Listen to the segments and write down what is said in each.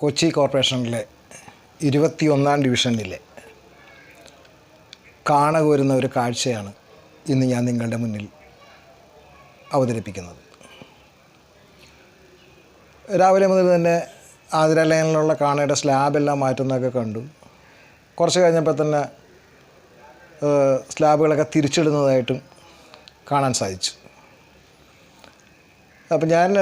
കൊച്ചി കോർപ്പറേഷനിലെ ഇരുപത്തിയൊന്നാം ഡിവിഷനിലെ കാണകോരുന്ന ഒരു കാഴ്ചയാണ് ഇന്ന് ഞാൻ നിങ്ങളുടെ മുന്നിൽ അവതരിപ്പിക്കുന്നത്. രാവിലെ മുതൽ തന്നെ ആതിര ലൈനിലുള്ള കാണയുടെ സ്ലാബെല്ലാം മാറ്റുന്നതൊക്കെ കണ്ടു. കുറച്ച് കഴിഞ്ഞപ്പോൾ തന്നെ സ്ലാബുകളൊക്കെ തിരിച്ചിടുന്നതായിട്ടും കാണാൻ സാധിച്ചു. അപ്പം ഞാൻ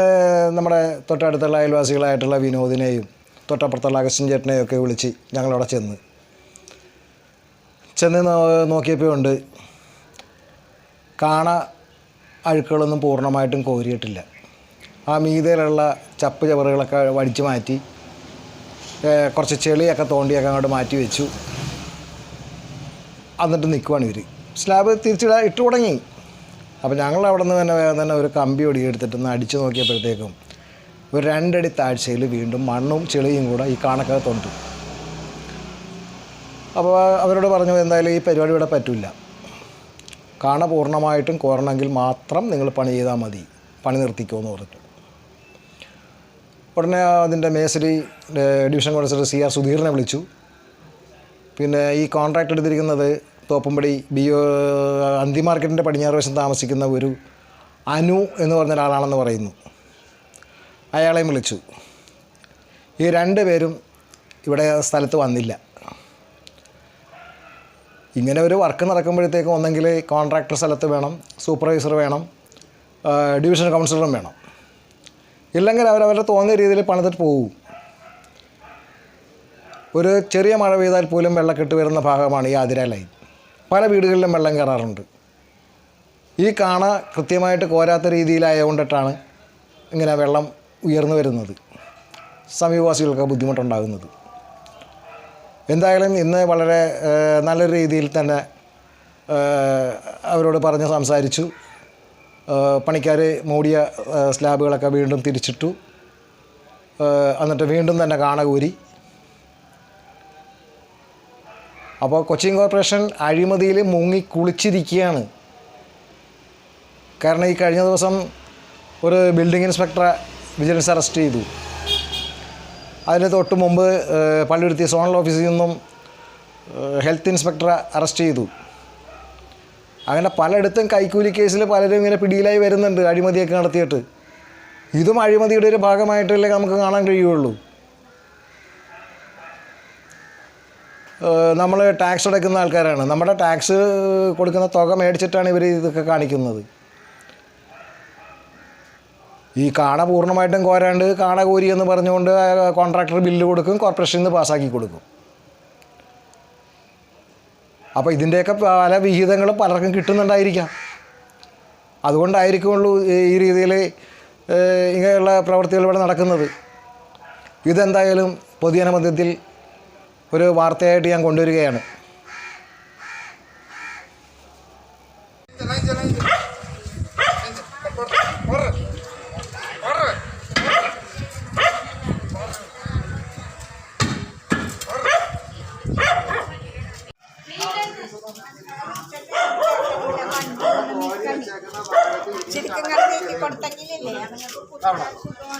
നമ്മുടെ തൊട്ടടുത്തുള്ള അയൽവാസികളായിട്ടുള്ള വിനോദിനെയും തൊട്ടപ്പുറത്തുള്ള അഗസ്റ്റിൻ ചേട്ടനെയൊക്കെ വിളിച്ച് ഞങ്ങളവിടെ ചെന്ന്. ചെന്ന് നോക്കിയപ്പോൾ ഉണ്ട്. കാണ അഴുക്കുകളൊന്നും പൂർണമായിട്ടും കോരിയിട്ടില്ല. ആ മീതയിലുള്ള ചപ്പ് ചവറുകളൊക്കെ വടിച്ചു മാറ്റി കുറച്ച് ചെളിയൊക്കെ തോണ്ടിയൊക്കെ അങ്ങോട്ട് മാറ്റി വെച്ചു. എന്നിട്ട് നിൽക്കുവാണ് ഇവർ സ്ലാബ് തിരിച്ചിടാൻ ഇട്ട് തുടങ്ങി അപ്പോൾ ഞങ്ങൾ അവിടെ നിന്ന് തന്നെ വേഗം തന്നെ ഒരു കമ്പി ഒടിയെടുത്തിട്ട് ഒന്ന് അടിച്ചു നോക്കിയപ്പോഴത്തേക്കും ഒരു രണ്ടടി താഴ്ചയിൽ വീണ്ടും മണ്ണും ചെളിയും കൂടെ ഈ കാണക്കകത്തുണ്ട് അപ്പോൾ അവരോട് പറഞ്ഞു എന്തായാലും ഈ പരിപാടി ഇവിടെ പറ്റില്ല കാണ പൂർണമായിട്ടും കോരണമെങ്കിൽ മാത്രം നിങ്ങൾ പണി ചെയ്താൽ മതി. പണി നിർത്തിക്കുമെന്ന് പറഞ്ഞു. ഉടനെ അതിന്റെ മേസരി ഡിവിഷൻ കൗൺസിലർ സി ആർ സുധീറിനെ വിളിച്ചു. പിന്നെ ഈ കോൺട്രാക്ട് എടുത്തിരിക്കുന്നത് തോപ്പുംപടി ബി ഒ അന്തി മാർക്കറ്റിന്റെ പടിഞ്ഞാറ് വശം താമസിക്കുന്ന ഒരു അനു എന്ന് പറഞ്ഞ ഒരാളാണെന്ന് പറയുന്നു. അയാളെയും വിളിച്ചു. ഈ രണ്ട് പേരും ഇവിടെ സ്ഥലത്ത് വന്നില്ല. ഇങ്ങനെ ഒരു വർക്ക് നടക്കുമ്പോഴത്തേക്കും ഒന്നെങ്കിൽ കോൺട്രാക്ടർ സ്ഥലത്ത് വേണം സൂപ്പർവൈസർ വേണം ഡിവിഷൻ കൗൺസിലറും വേണം. ഇല്ലെങ്കിൽ അവരവരുടെ തോന്നിയ രീതിയിൽ പണിതിട്ട് പോകും ഒരു ചെറിയ മഴ പെയ്താൽ പോലും വെള്ളക്കെട്ട് വരുന്ന ഭാഗമാണ് ഈ ആതിര ലൈൻ. പല വീടുകളിലും വെള്ളം കയറാറുണ്ട്. ഈ കാണ കൃത്യമായിട്ട് കോരാത്ത രീതിയിലായതുകൊണ്ടിട്ടാണ് ഇങ്ങനെ വെള്ളം ഉയർന്നു വരുന്നത്. സമീപവാസികൾക്ക് ബുദ്ധിമുട്ടുണ്ടാകുന്നത്. എന്തായാലും ഇന്ന് വളരെ നല്ല രീതിയിൽ തന്നെ അവരോട് പറഞ്ഞ് സംസാരിച്ചു. പണിക്കാർ മൂടിയ സ്ലാബുകളൊക്കെ വീണ്ടും തിരിച്ചിട്ടു. എന്നിട്ട് വീണ്ടും തന്നെ കാണകൂരി. അപ്പോൾ കൊച്ചിൻ കോർപ്പറേഷൻ അഴിമതിയിൽ മുങ്ങി കുളിച്ചിരിക്കുകയാണ്. കാരണം ഈ കഴിഞ്ഞ ദിവസം ഒരു ബിൽഡിംഗ് ഇൻസ്പെക്ടറെ വിജിലൻസ് അറസ്റ്റ് ചെയ്തു. അതിന് തൊട്ട് മുമ്പ് ഏഹ്, സോണൽ ഓഫീസിൽ നിന്നും ഹെൽത്ത് ഇൻസ്പെക്ടറെ അറസ്റ്റ് ചെയ്തു. അങ്ങനെ പലയിടത്തും കൈക്കൂലി കേസിൽ പലരും ഇങ്ങനെ പിടിയിലായി വരുന്നുണ്ട് അഴിമതിയൊക്കെ നടത്തിയിട്ട്. ഇതും അഴിമതിയുടെ ഒരു ഭാഗമായിട്ടല്ലേ നമുക്ക് കാണാൻ കഴിയുള്ളൂ. നമ്മൾ ടാക്സ് അടയ്ക്കുന്ന ആൾക്കാരാണ്. നമ്മുടെ ടാക്സ് കൊടുക്കുന്ന തുക മേടിച്ചിട്ടാണ് ഇവർ ഇതൊക്കെ കാണിക്കുന്നത്. ഈ കാണ പൂർണമായിട്ടും കോരാണ്ട് കാണ കോരി എന്ന് പറഞ്ഞുകൊണ്ട് കോൺട്രാക്ടർ ബില്ല് കൊടുക്കും കോർപ്പറേഷനിൽ നിന്ന് പാസ്സാക്കി കൊടുക്കും. അപ്പോൾ ഇതിന്റെയൊക്കെ പല വിഹിതങ്ങളും പലർക്കും കിട്ടുന്നുണ്ടായിരിക്കാം. അതുകൊണ്ടായിരിക്കുള്ളൂ ഈ രീതിയിൽ ഇങ്ങനെയുള്ള പ്രവൃത്തികൾ ഇവിടെ നടക്കുന്നത്. ഇതെന്തായാലും പൊതുജന മധ്യത്തിൽ ഒരു വാർത്തയായിട്ട് ഞാൻ കൊണ്ടുവരികയാണ്.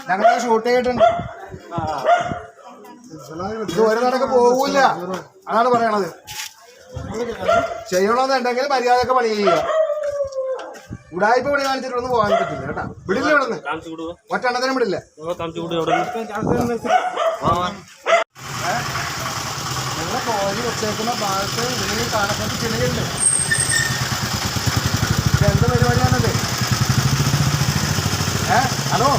ഞങ്ങൾ ഷൂട്ട് ചെയ്തിട്ടുണ്ട്. ഇത് ഒരു നടക്ക് പോകൂല അതാണ് പറയണത്. ചെയ്യണമെന്നുണ്ടെങ്കിൽ മര്യാദയ്ക്ക് പണി ചെയ്യുക. ഉടായ്പ പണി കാണിച്ചിട്ടൊന്നും പോകാൻ പറ്റില്ല കേട്ടാ. വിടില്ല ഇവിടെ നിന്ന് ഒറ്റെണ്ണത്തിനും വിടില്ല. ഇവിടെ കോഴി വെച്ചേക്കുന്ന ഭാഗത്ത് നീ കാണപ്പെട്ട ചെളിയുണ്ട് എന്ത് പരിപാടിയാണത് ഏ? ഹലോ?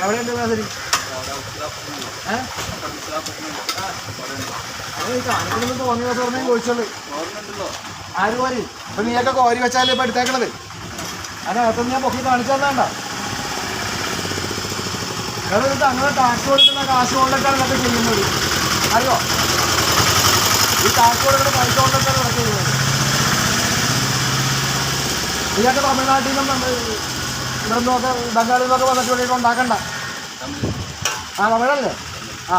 എവിടെയുണ്ട് മേസരി കാണിക്കണമെന്ന് തോന്നിയ പറഞ്ഞാൽ ചോദിച്ചോളൂ ആര് കോരി? ഇപ്പൊ നീയൊക്കെ കോരി വെച്ചാലേ ഇപ്പൊ എടുത്തേക്കണത്? അതിനകത്ത് ഞാൻ പൊക്കി കാണിച്ചു തന്നാണ്ട? അങ്ങനെ ടാക്സ് കൊടുക്കുന്ന കാശ് കൊണ്ടിട്ടാണ് ഇതൊക്കെ ചെയ്യുന്നത്. അറിയോ? ഈ കാസർഗോഡ് ഇവിടെ പൈസ കൊണ്ടിട്ടാണ് ഇതൊക്കെ തമിഴ്നാട്ടിൽ നിന്നും ഇവിടെ നിന്നൊക്കെ ബംഗാളിൽ നിന്നൊക്കെ വന്നിട്ട് ഉണ്ടാക്കണ്ട. ആ തമിഴല്ലേ? ആ.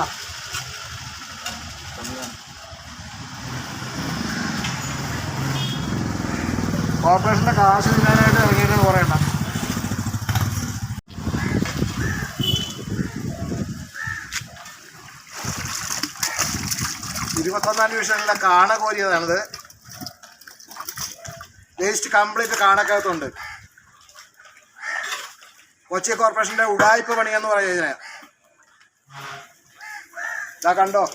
കോർപ്പറേഷന്റെ കാശ് തിന്നാനായിട്ട് ഇറങ്ങിയിട്ട് പറയണ്ട ഇരുപത്തൊന്നാം ഡിവിഷനിലെ കാണ കോരിയതാണിത്. വേസ്റ്റ് കംപ്ലീറ്റ് കാണക്കകത്തുണ്ട്. കൊച്ചി കോർപ്പറേഷന്റെ ഉടായ്പ പണിയെന്ന് പറയുന്നത് ഇതിനെ. ഇതാ കണ്ടോ?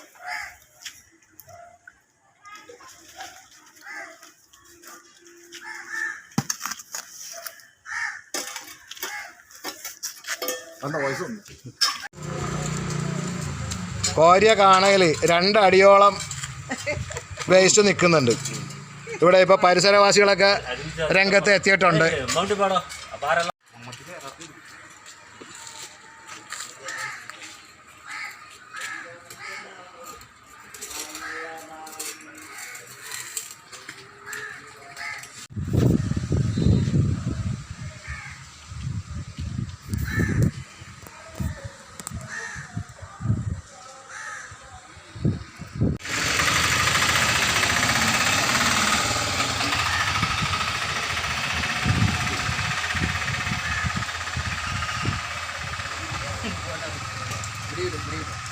കോരിയ കാണയിൽ രണ്ടടിയോളം വേസ്റ്റ് നിൽക്കുന്നുണ്ട് ഇവിടെ ഇപ്പോൾ പരിസരവാസികളൊക്കെ രംഗത്ത് എത്തിയിട്ടുണ്ട്. புரியுது புரியுது